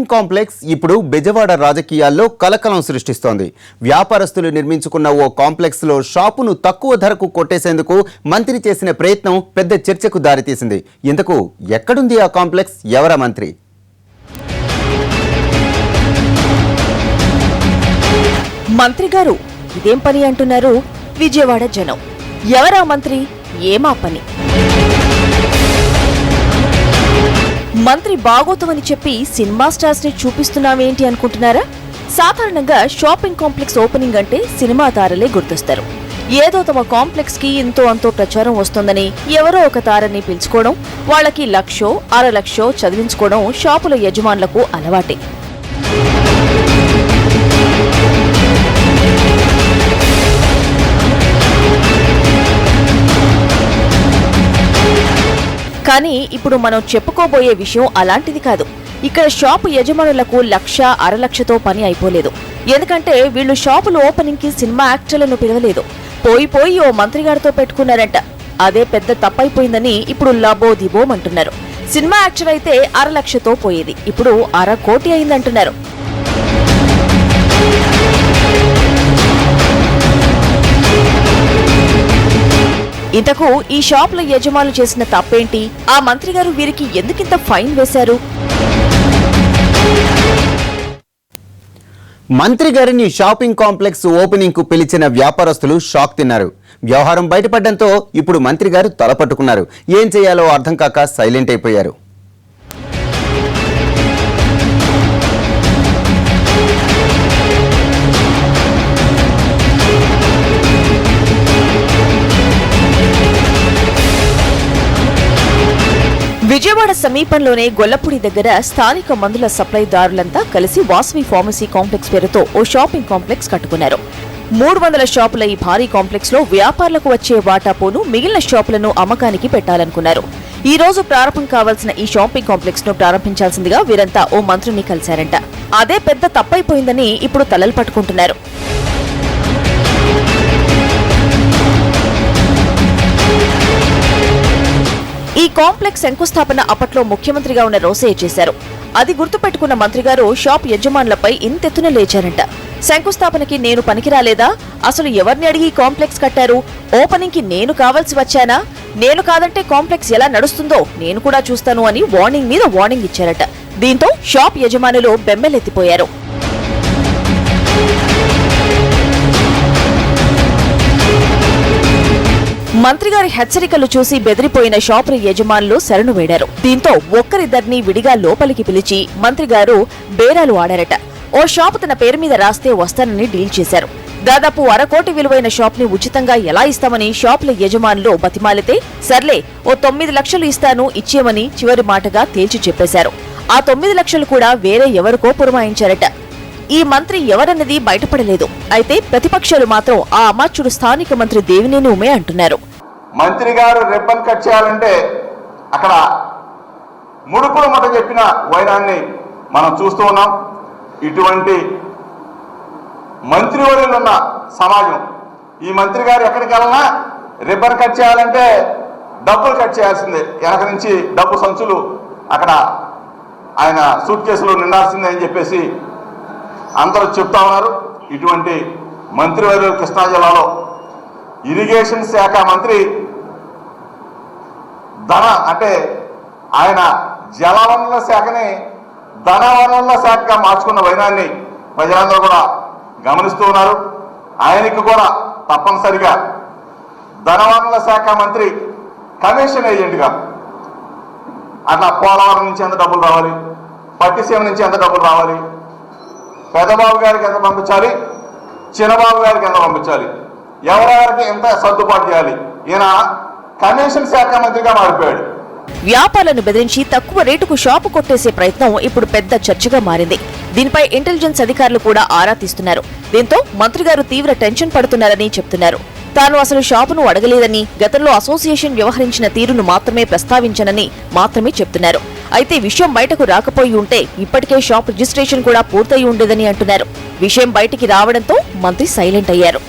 Shopping complex ఇప్పుడు బెజవాడ రాజకీయాల్లో కలకలం సృష్టిస్తోంది. వ్యాపారస్తులు నిర్మించుకున్న ఓ కాంప్లెక్స్లో షాపును తక్కువ ధరకు కొట్టేసేందుకు మంత్రి చేసిన ప్రయత్నం పెద్ద చర్చకు దారితీసింది. ఇంతకు ఎక్కడుంది ఆ కాంప్లెక్స్? ఎవరా మంత్రి? మంత్రి గారు ఇదేం పని అంటున్నారు? విజయవాడ జనం. ఎవరా మంత్రి? ఏమా పని? మంత్రి బాగోతమని చెప్పి సినిమా స్టార్స్ని చూపిస్తున్నామేంటి అనుకుంటున్నారా? సాధారణంగా షాపింగ్ కాంప్లెక్స్ ఓపెనింగ్ అంటే సినిమా తారలే గుర్తొస్తారు. ఏదో తమ కాంప్లెక్స్కి ఇంతో అంతో ప్రచారం వస్తోందని ఎవరో ఒక తారని పిలుచుకోవడం వాళ్ళకి లక్షో అర లక్షో చదివించుకోవడం షాపుల యజమానులకు అలవాటే. కానీ ఇప్పుడు మనం చెప్పుకోబోయే విషయం అలాంటిది కాదు. ఇక్కడ షాపు యజమానులకు లక్ష అరలక్షతో పని అయిపోలేదు. ఎందుకంటే వీళ్ళు షాపులు ఓపెనింగ్కి సినిమా యాక్టర్లను పిలవలేదు. పోయి పోయి ఓ మంత్రిగారితో పెట్టుకున్నారంట. అదే పెద్ద తప్పైపోయిందని ఇప్పుడు లబోదిబోమంటున్నారు సినిమా యాక్టర్ అయితే అరలక్షతో పోయేది. ఇప్పుడు అర కోటి అయిందంటున్నారు. ఇంతకు ఈ షాపుల యజమానులు చేసిన తప్పేంటి? ఆ మంత్రి గారు వీరికి ఎందుకింత ఫైన్ వేశారు? మంత్రి గారిని షాపింగ్ కాంప్లెక్స్ ఓపెనింగ్కు పిలిచిన వ్యాపారస్తులు షాక్ తిన్నారు. వ్యవహారం బయటపడడంతో ఇప్పుడు మంత్రి గారు తలపట్టుకున్నారు. ఏం చేయాలో అర్థం కాక సైలెంట్ అయిపోయారు. విజయవాడ సమీపంలోనే గొల్లపూడి దగ్గర స్థానిక మందుల సప్లైదారులంతా కలిసి వాసవి ఫార్మసీ కాంప్లెక్స్ పేరుతో ఓ షాపింగ్ కాంప్లెక్స్ కట్టుకున్నారు. మూడు వందల షాపుల ఈ భారీ కాంప్లెక్స్లో వ్యాపారులకు వచ్చే వాటా పోను మిగిలిన షాపులను అమ్మకానికి పెట్టాలనుకున్నారు. ఈ రోజు ప్రారంభం కావాల్సిన ఈ షాపింగ్ కాంప్లెక్స్ను ప్రారంభించాల్సిందిగా వీరంతా ఓ మంత్రిని కలిశారంట. అదే పెద్ద తప్పైపోయిందని ఇప్పుడు తలలు పట్టుకుంటున్నారు. ఈ కాంప్లెక్స్ శంకుస్థాపన అప్పట్లో ముఖ్యమంత్రిగా ఉన్న రోసే చేశారు. అది గుర్తుపెట్టుకున్న మంత్రిగారు షాప్ యజమానులపై ఇంతెత్తున లేచారంట. శంకుస్థాపనకి నేను పనికిరాలేదా? అసలు ఎవరిని అడిగి ఈ కాంప్లెక్స్ కట్టారు? ఓపెనింగ్కి నేను కావాల్సి వచ్చానా? నేను కాదంటే కాంప్లెక్స్ ఎలా నడుస్తుందో నేను కూడా చూస్తాను అని వార్నింగ్ మీద వార్నింగ్ ఇచ్చారట. దీంతో షాప్ యజమానులు బెంబెలెత్తిపోయారు. మంత్రి గారి హెచ్చరికలు చూసి బెదిరిపోయిన షాపుల యజమానులు శరణు వేడారు. దీంతో ఒక్కరిద్దరిని విడిగా లోపలికి పిలిచి మంత్రిగారు బేరాలు ఆడారట. ఓ షాపు తన పేరు మీద రాస్తే వస్తానని డీల్ చేశారు. దాదాపు అరకోటి విలువైన షాప్ని ఉచితంగా ఎలా ఇస్తామని షాపుల యజమానులు బతిమాలితే సర్లే ఓ తొమ్మిది లక్షలు ఇస్తాను ఇచ్చేమని చివరి మాటగా తేల్చి చెప్పేశారు. ఆ తొమ్మిది లక్షలు కూడా వేరే ఎవరికో పురమాయించారట. ఈ మంత్రి ఎవరన్నది బయటపడలేదు. అయితే ప్రతిపక్షాలు మాత్రం ఆ అమాచ్యుడు స్థానిక మంత్రి దేవినేని ఉమే అంటున్నారు. మంత్రి గారు రిబ్బన్ కట్ చేయాలంటే అక్కడ ముడుపులు మట చెప్పిన వైరాన్ని మనం చూస్తూ ఉన్నాం. ఇటువంటి మంత్రివర్యులు ఉన్న సమాజం. ఈ మంత్రి గారు ఎక్కడికి వెళ్ళినా రిబ్బన్ కట్ చేయాలంటే డబ్బులు కట్ చేయాల్సిందే. వెనక నుంచి డబ్బు సంచులు అక్కడ ఆయన సూట్ కేసులు నిండాల్సిందే అని చెప్పేసి అందరూ చెప్తా ఉన్నారు. ఇటువంటి మంత్రివర్యులు కృష్ణా జిల్లాలో ఇరిగేషన్ శాఖ మంత్రి ధన అంటే ఆయన జలవనరుల శాఖని ధన వనరుల శాఖగా మార్చుకున్న వైనాన్ని ప్రజలందరూ కూడా గమనిస్తూ ఉన్నారు. ఆయనకి కూడా తప్పనిసరిగా ధనవనరుల శాఖ మంత్రి కమిషన్ ఏజెంట్గా అట్లా పోలవరం నుంచి ఎంత డబ్బులు రావాలి పట్టిసీమ నుంచి ఎంత డబ్బులు రావాలి పెద్దబాబు గారికి ఎంత పంపించాలి చిన్నబాబు గారికి ఎంత పంపించాలి ఎవరెవరికి ఎంత సర్దుబాటు చేయాలి ఈయన కమిషన్ శాఖ మంత్రిగా మారిపోయాడు. వ్యాపారులను బెదిరించి తక్కువ రేటుకు షాపు కొట్టేసే ప్రయత్నం ఇప్పుడు పెద్ద చర్చగా మారింది. దీనిపై ఇంటెలిజెన్స్ అధికారులు కూడా ఆరా తీస్తున్నారు. దీంతో మంత్రి గారు తీవ్ర టెన్షన్ పడుతున్నారని చెప్తున్నారు. తాను అసలు షాపును అడగలేదని గతంలో అసోసియేషన్ వ్యవహరించిన తీరును మాత్రమే ప్రస్తావించనని మాత్రమే చెప్తున్నారు. అయితే విషయం బయటకు రాకపోయి ఉంటే ఇప్పటికే షాప్ రిజిస్ట్రేషన్ కూడా పూర్తయి ఉండేదని అంటున్నారు. విషయం బయటికి రావడంతో మంత్రి సైలెంట్ అయ్యారు.